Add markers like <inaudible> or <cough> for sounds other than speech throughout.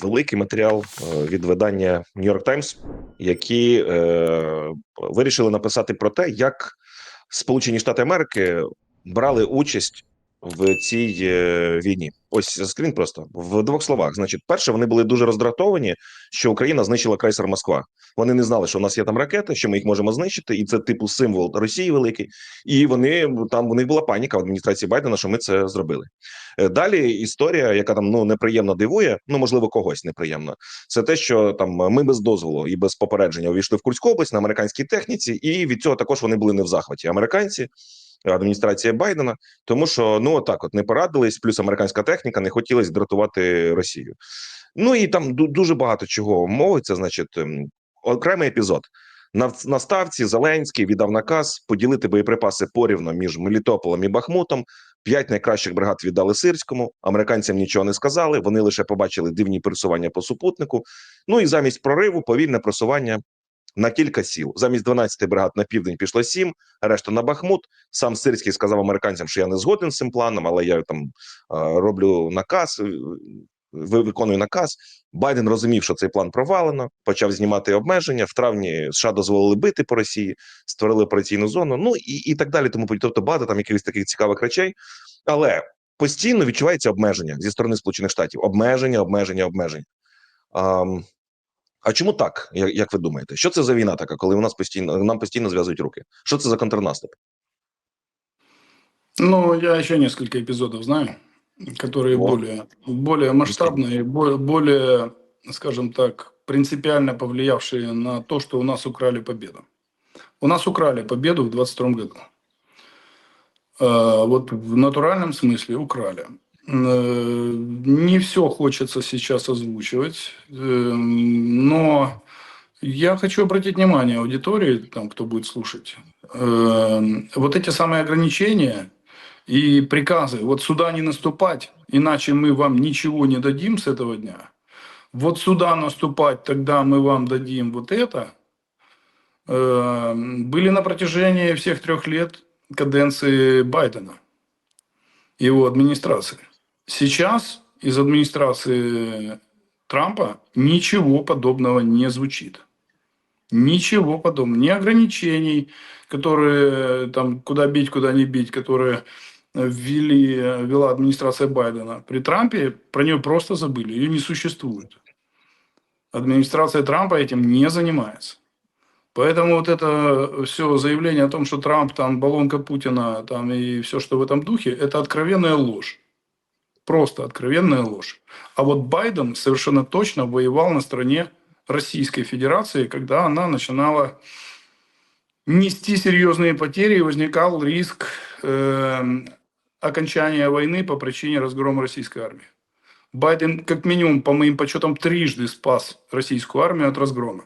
великий матеріал е, від видання New York Times, які е, вирішили написати про те, як Сполучені Штати Америки брали участь в цій е, війні. Ось скрін просто в двох словах. Значить, перше, вони були дуже роздратовані, що Україна знищила крейсер Москва. Вони не знали, що у нас є там ракети, що ми їх можемо знищити, і це типу символ Росії великий. І вони там у них була паніка в адміністрації Байдена, що ми це зробили. Е, Далі історія, яка там ну неприємно дивує, ну можливо, когось неприємно. Це те, що там ми без дозволу і без попередження увійшли в Курську область на американській техніці, і від цього також вони були не в захваті. Американці. Адміністрація Байдена, тому що ну отак, от не порадились, плюс американська техніка не хотілося дратувати Росію. Ну і там дуже багато чого мовиться. Значить, ем, окремий епізод на, на ставці Зеленський віддав наказ поділити боєприпаси порівно між Мелітополем і Бахмутом. П'ять найкращих бригад віддали сирському. Американцям нічого не сказали. Вони лише побачили дивні пересування по супутнику. Ну і замість прориву повільне просування на кілька сіл. Замість 12 бригад на південь пішло 7, решта на Бахмут. Сам Сирський сказав американцям, що я не згоден з цим планом, але я там роблю наказ. е, ви- Виконую наказ. Байден розумів, що цей план провалено, почав знімати обмеження. В травні США дозволили бити по Росії, створили операційну зону. Ну і, і так далі. Тому тобто багато там якихось таких цікавих речей, але постійно відчувається обмеження зі сторони Сполучених Штатів. Обмеження, обмеження, обмеження. Ам, а чому так? Як, як ви думаєте? Що це за війна така, коли у нас постійно нам постійно зв'язують руки? Що це за контрнаступ? Ну, я еще несколько эпизодов знаю, которые Вот. более, более масштабные, бо- более, скажем так, принципиально повлиявшие на то, что у нас украли победу. У нас украли победу в 22 году. Э, Вот в натуральном смысле украли. Э, Не все хочется сейчас озвучивать, э, но я хочу обратить внимание аудитории, там, кто будет слушать, Э, вот эти самые ограничения и приказы, вот сюда не наступать, иначе мы вам ничего не дадим с этого дня. Вот сюда наступать, тогда мы вам дадим вот это. Э, Были на протяжении всех трех лет каденции Байдена, его администрации. Сейчас из администрации Трампа ничего подобного не звучит. Ничего подобного. Ни ограничений, которые там куда бить, куда не бить, которые ввели, ввела администрация Байдена. При Трампе про нее просто забыли, ее не существует. Администрация Трампа этим не занимается. Поэтому вот это все заявление о том, что Трамп там баллонка Путина там и все, что в этом духе, это откровенная ложь. Просто откровенная ложь. А вот Байден совершенно точно воевал на стороне Российской Федерации, когда она начинала нести серьезные потери, и возникал риск э, окончания войны по причине разгрома российской армии. Байден, как минимум, по моим подсчетам, трижды спас российскую армию от разгрома.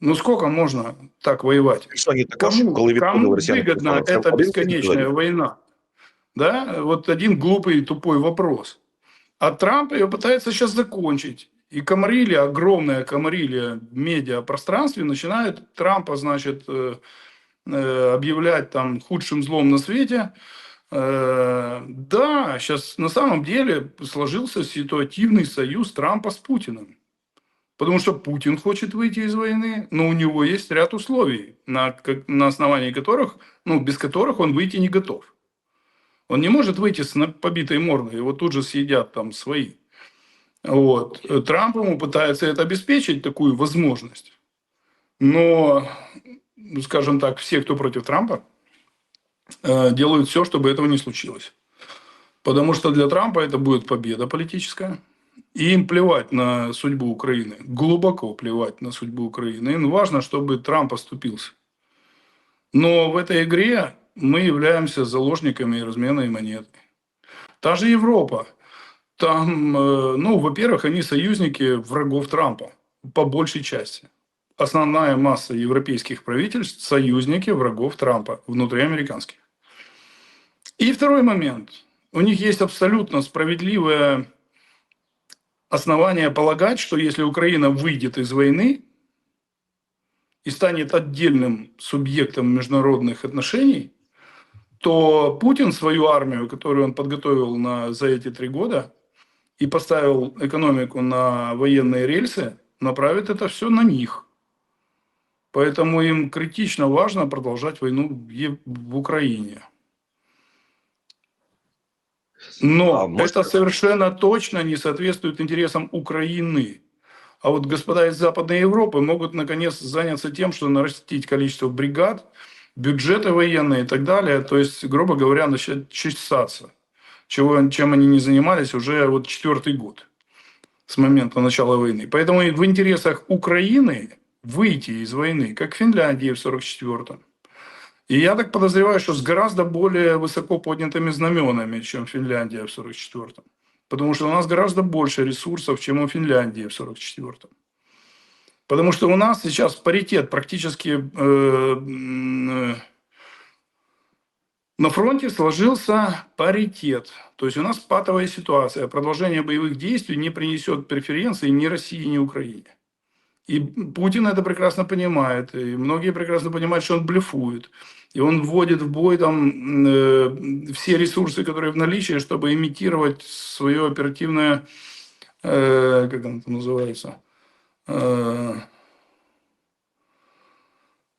Ну сколько можно так воевать? Херсоні також, Кому, коли відходили кому росіяни. выгодна це эта один бесконечная епізод. война? Да, вот один глупый тупой вопрос. А Трамп ее пытается сейчас закончить. И комарилья, огромная комарилья в медиапространстве начинает Трампа, значит, э, э, объявлять там худшим злом на свете. Э, Да, сейчас на самом деле сложился ситуативный союз Трампа с Путиным. Потому что Путин хочет выйти из войны, но у него есть ряд условий, на, на основании которых, ну, без которых он выйти не готов. Он не может выйти с побитой мордой, его тут же съедят там свои. Вот. Трамп ему пытается это обеспечить, такую возможность. Но, ну, скажем так, все, кто против Трампа, э, делают все, чтобы этого не случилось. Потому что для Трампа это будет победа политическая. И им плевать на судьбу Украины. Глубоко плевать на судьбу Украины. Им важно, чтобы Трамп оступился. Но в этой игре мы являемся заложниками разменной монеты. Та же Европа. Там, э, ну, во-первых, они союзники врагов Трампа. По большей части. Основная масса европейских правительств – союзники врагов Трампа, внутриамериканских. И второй момент. У них есть абсолютно справедливое основание полагать, что если Украина выйдет из войны и станет отдельным субъектом международных отношений, то Путин свою армию, которую он подготовил на, за эти три года, и поставил экономику на военные рельсы, направит это все на них. Поэтому им критично важно продолжать войну в Украине. Но А, может- это совершенно точно не соответствует интересам Украины. А вот господа из Западной Европы могут наконец заняться тем, что нарастить количество бригад, бюджеты военные и так далее. То есть, грубо говоря, начать чесаться. Чего, чем они не занимались уже вот четвертый год с момента начала войны. Поэтому в интересах Украины выйти из войны, как Финляндия в 44-м. И я так подозреваю, что с гораздо более высоко поднятыми знаменами, чем Финляндия в 44-м. Потому что у нас гораздо больше ресурсов, чем у Финляндии в 44-м. Потому что у нас сейчас паритет практически э, э, на фронте сложился паритет. То есть у нас патовая ситуация. Продолжение боевых действий не принесет преференции ни России, ни Украине. И Путин это прекрасно понимает. И многие прекрасно понимают, что он блефует. И он вводит в бой там э, все ресурсы, которые в наличии, чтобы имитировать свое оперативное, э, как оно там называется,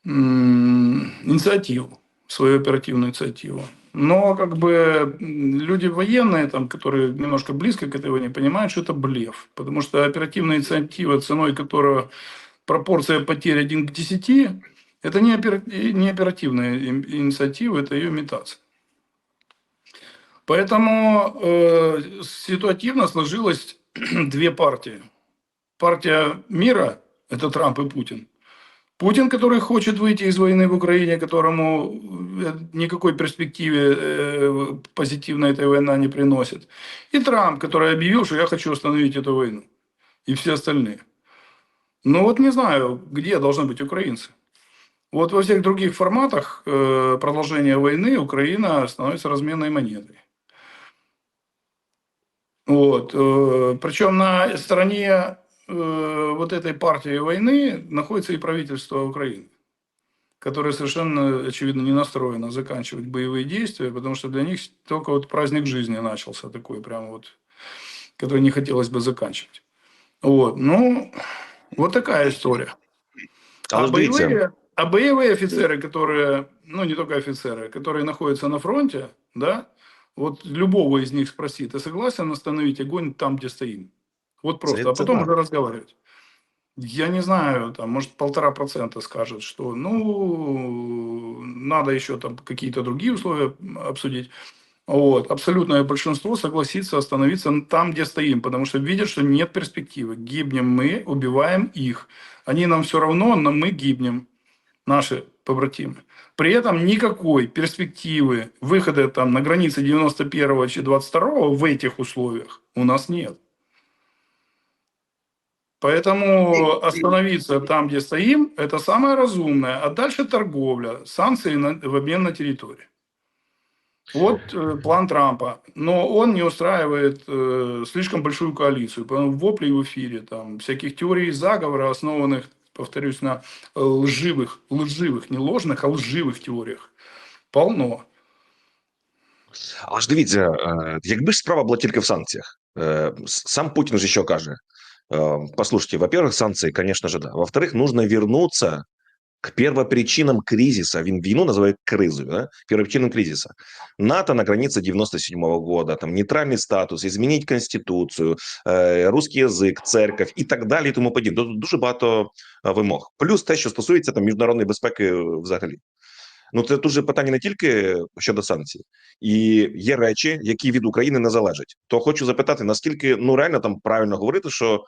инициативу, свою оперативную инициативу. Но как бы люди военные, там, которые немножко близко к этой войне, понимают, что это блеф. Потому что оперативная инициатива, ценой которого пропорция потерь 1 к 10, это не, опера- не оперативная инициатива, это ее имитация. Поэтому э, ситуативно сложилось <clears throat> две партии. Партия мира – это Трамп и Путин. Путин, который хочет выйти из войны в Украине, которому э, никакой перспективе э, позитивной эта война не приносит. И Трамп, который объявил, что я хочу остановить эту войну. И все остальные. Ну вот не знаю, где должны быть украинцы. Вот во всех других форматах э, продолжения войны Украина становится разменной монетой. Вот. Причем на стороне э, вот этой партии войны находится и правительство Украины, которое совершенно, очевидно, не настроено заканчивать боевые действия, потому что для них только вот праздник жизни начался такой, прям вот, который не хотелось бы заканчивать. Вот. Ну, вот такая история. А дивіться, боевые, а боевые офицеры, которые, ну не только офицеры, которые находятся на фронте, да, вот любого из них спроси, ты согласен остановить огонь там, где стоим? Вот просто, Это а потом да. уже разговаривать. Я не знаю, там, может, полтора процента скажет, что, ну, надо еще там какие-то другие условия обсудить. Вот. Абсолютное большинство согласится остановиться там, где стоим, потому что видят, что нет перспективы. Гибнем мы, убиваем их. Они нам все равно, но мы гибнем, наши побратимы. При этом никакой перспективы выхода там на границе 91-го и 22 в этих условиях у нас нет. Поэтому остановиться там, где стоим, это самое разумное. А дальше торговля, санкции на- в обмен на территорию. Вот э, план Трампа. Но он не устраивает э, слишком большую коалицию. Поэтому вопли в эфире, там, всяких теорий заговора, основанных, повторюсь, на э, лживых, лживых, не ложных, а лживых теориях. Полно. але ж дивіться, е, якби ж справа була тільки в санкціях, е, с- сам Путин же що каже? Е, Послушайте, во-первых, санкции, конечно же, да. Во-вторых, нужно вернуться к первопричинам кризиса. Він війну називає кризою, да? первопричинам кризиса. НАТО на границе 97 года, там нейтральный статус, изменить конституцию, е, русский язик, церковь і так далі, і тому подібне. Тут дуже багато е, вимог. Плюс те, що стосується там міжнародної безпеки е, взагалі. Ну, це дуже питання не тільки щодо санкцій, і є речі, які від України не залежать. То хочу запитати, наскільки ну реально там правильно говорити, що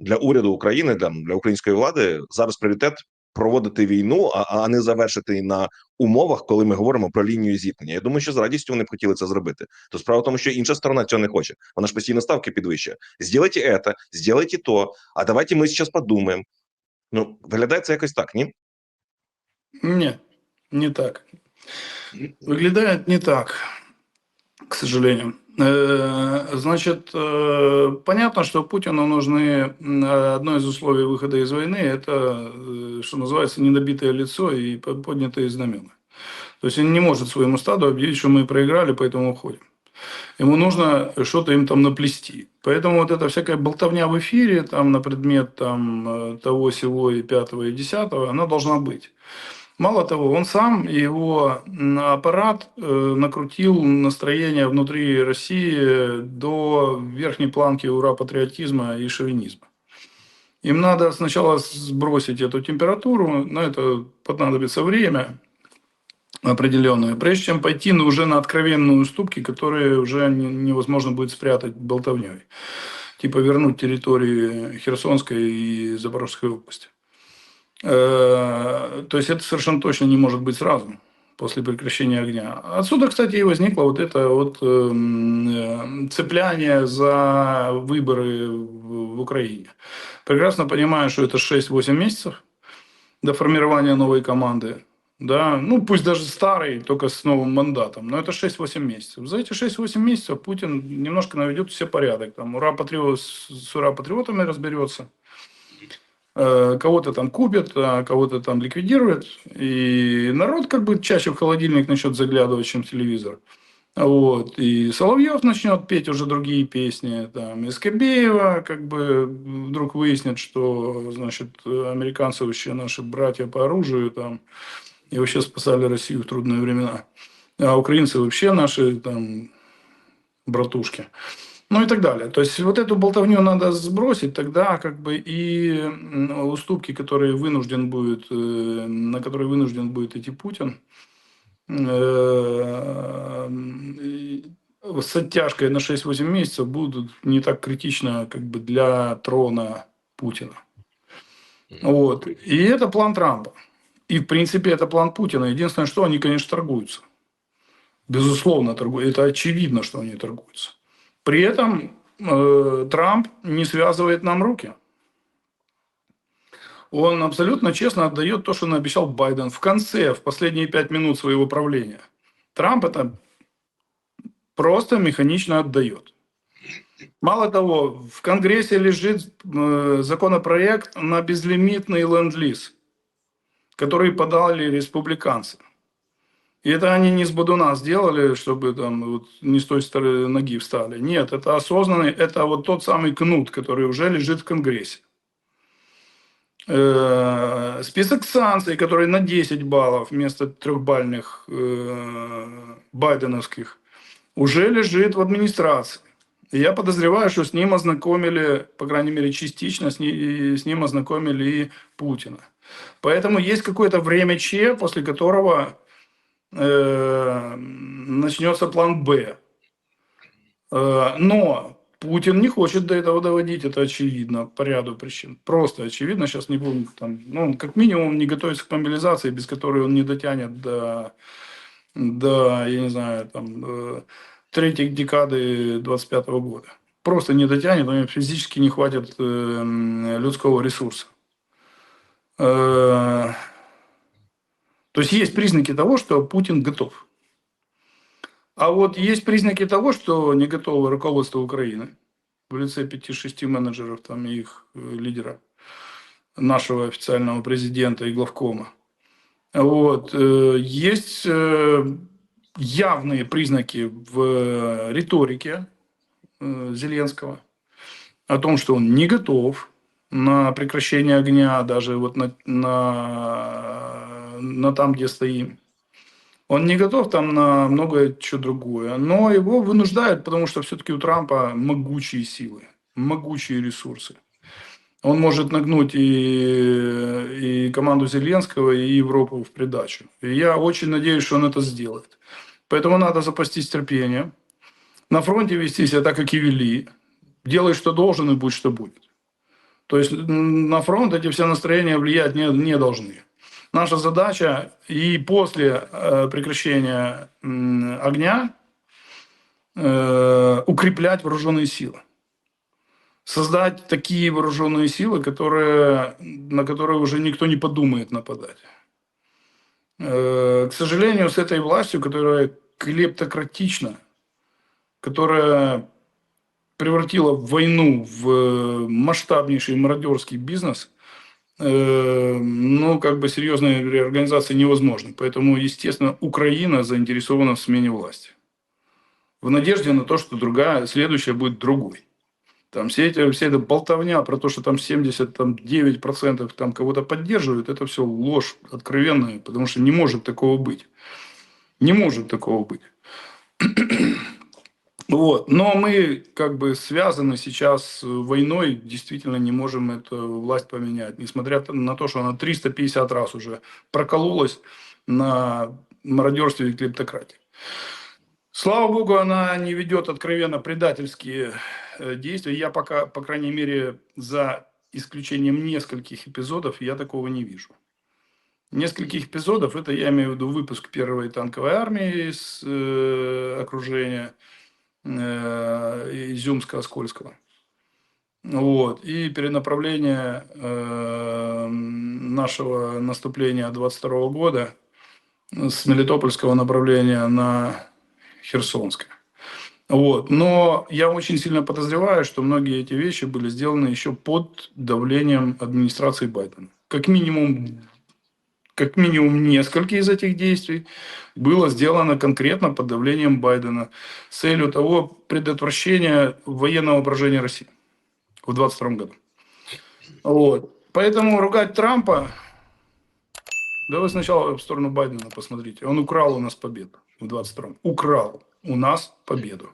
для уряду України, там для української влади зараз пріоритет проводити війну, а, а не завершити на умовах, коли ми говоримо про лінію зіткнення. Я думаю, що з радістю вони б хотіли це зробити. То справа в тому, що інша сторона цього не хоче. Вона ж постійно ставки підвищує. Сделайте це, сделайте то. А давайте ми зараз подумаємо. Ну виглядає це якось так, ні? Нет, не так. Выглядает не так, к сожалению. Э, Значит, э, понятно, что Путину нужны одно из условий выхода из войны, это, э, что называется, недобитое лицо и по- поднятые знамена. То есть он не может своему стаду объявить, что мы проиграли, поэтому уходим. Ему нужно что-то им там наплести. Поэтому вот эта всякая болтовня в эфире там, на предмет там, того, сего и пятого, и десятого, она должна быть. Мало того, он сам и его аппарат э, накрутил настроение внутри России до верхней планки ура-патриотизма и шовинизма. Им надо сначала сбросить эту температуру, на это понадобится время определенное, прежде чем пойти уже на откровенные уступки, которые уже не- невозможно будет спрятать болтовней. Типа вернуть территории Херсонской и Запорожской области. Э, То есть это совершенно точно не может быть сразу после прекращения огня. Отсюда, кстати, и возникло вот это вот эм, э, цепляние за выборы в в Украине. Прекрасно понимаю, что это 6-8 месяцев до формирования новой команды. Да, ну пусть даже старый, только с новым мандатом, но это 6-8 месяцев. За эти 6-8 месяцев Путин немножко наведет все порядок. Там ура патриот, с ура патриотами разберется. Э, Кого-то там купит, а кого-то там ликвидирует. И народ как бы чаще в холодильник начнет заглядывать, чем телевизор. Вот. И Соловьев начнет петь уже другие песни. Там, и Скобеева как бы вдруг выяснит, что значит, американцы вообще наши братья по оружию там, и вообще спасали Россию в трудные времена. А украинцы вообще наши там братушки. Ну и так далее. То есть вот эту болтовню надо сбросить, тогда как бы и уступки, которые вынужден будет, э, на которые вынужден будет идти Путин, э, с оттяжкой на 6-8 месяцев будут не так критично как бы для трона Путина. Вот. И это план Трампа. И, в принципе, это план Путина. Единственное, что они, конечно, торгуются. Безусловно, торгуются. Это очевидно, что они торгуются. При этом э, Трамп не связывает нам руки. Он абсолютно честно отдает то, что наобещал Байден в конце, в последние пять минут своего правления. Трамп это просто механично отдает. Мало того, в Конгрессе лежит э, законопроект на безлимитный ленд-лиз, который подали республиканцы. И это они не с Бодуна сделали, чтобы там вот не с той стороны ноги встали. Нет, это осознанный, это вот тот самый кнут, который уже лежит в Конгрессе. Э, Список санкций, который на 10 баллов вместо трехбальных э, байденовских, уже лежит в администрации. И я подозреваю, что с ним ознакомили, по крайней мере, частично с ним, с ним ознакомили и Путина. Поэтому есть какое-то время Че, после которого э, начнется план Б. Э, но Путин не хочет до этого доводить, это очевидно, по ряду причин. Просто очевидно, сейчас не будем там, ну, он как минимум не готовится к мобилизации, без которой он не дотянет до, до я не знаю, там, э, третьей декады 25 года. Просто не дотянет, у него физически не хватит э, людского ресурса. Э, то есть есть признаки того, что Путин готов. А вот есть признаки того, что не готово руководство Украины в лице 5-6 менеджеров там, их э, лидера, нашего официального президента и главкома. Вот. э, Есть э, явные признаки в риторике Зеленского о том, что он не готов на прекращение огня даже вот на, на, на там, где стоим. Он не готов там на многое что другое, но его вынуждают, потому что все-таки у Трампа могучие силы, могучие ресурсы. Он может нагнуть и, и команду Зеленского, и Европу в придачу. И я очень надеюсь, что он это сделает. Поэтому надо запастись терпением. На фронте вести себя так, как и вели. Делай, что должен, и будь, что будет. То есть на фронт эти все настроения влиять не, не должны. Наша задача и после э, прекращения огня э, укреплять вооруженные силы. Создать такие вооруженные силы, которые, на которые уже никто не подумает нападать. Э, к сожалению, с этой властью, которая клептократична, которая превратила войну в масштабнейший мародерский бизнес, ну, как бы серьезной реорганизации невозможно. Поэтому, естественно, Украина заинтересована в смене власти. в надежде на то, что другая, следующая будет другой. Там все эти, вся эта болтовня про то, что там 79% там кого-то поддерживают, это все ложь откровенная, потому что не может такого быть. Не может такого быть. Вот. Но мы как бы связаны сейчас войной, действительно не можем эту власть поменять. Несмотря на то, что она 350 раз уже прокололась на мародерстве и клептократии. Слава богу, она не ведет откровенно предательские э, действия. Я пока, по крайней мере, за исключением нескольких эпизодов, я такого не вижу. Нескольких эпизодов, это я имею в виду выпуск первой танковой армии из э, окружения э, Изюмска-Оскольского. Вот. И перенаправление э, нашего наступления 22 года с Мелитопольского направления на Херсонское. Вот. Но я очень сильно подозреваю, что многие эти вещи были сделаны еще под давлением администрации Байдена. Как минимум, как минимум несколько из этих действий было сделано конкретно под давлением Байдена с целью того предотвращения военного поражения России в 2022 году. Вот. Поэтому ругать Трампа, да вы сначала в сторону Байдена посмотрите. Он украл у нас победу в 22-м. Украл у нас победу.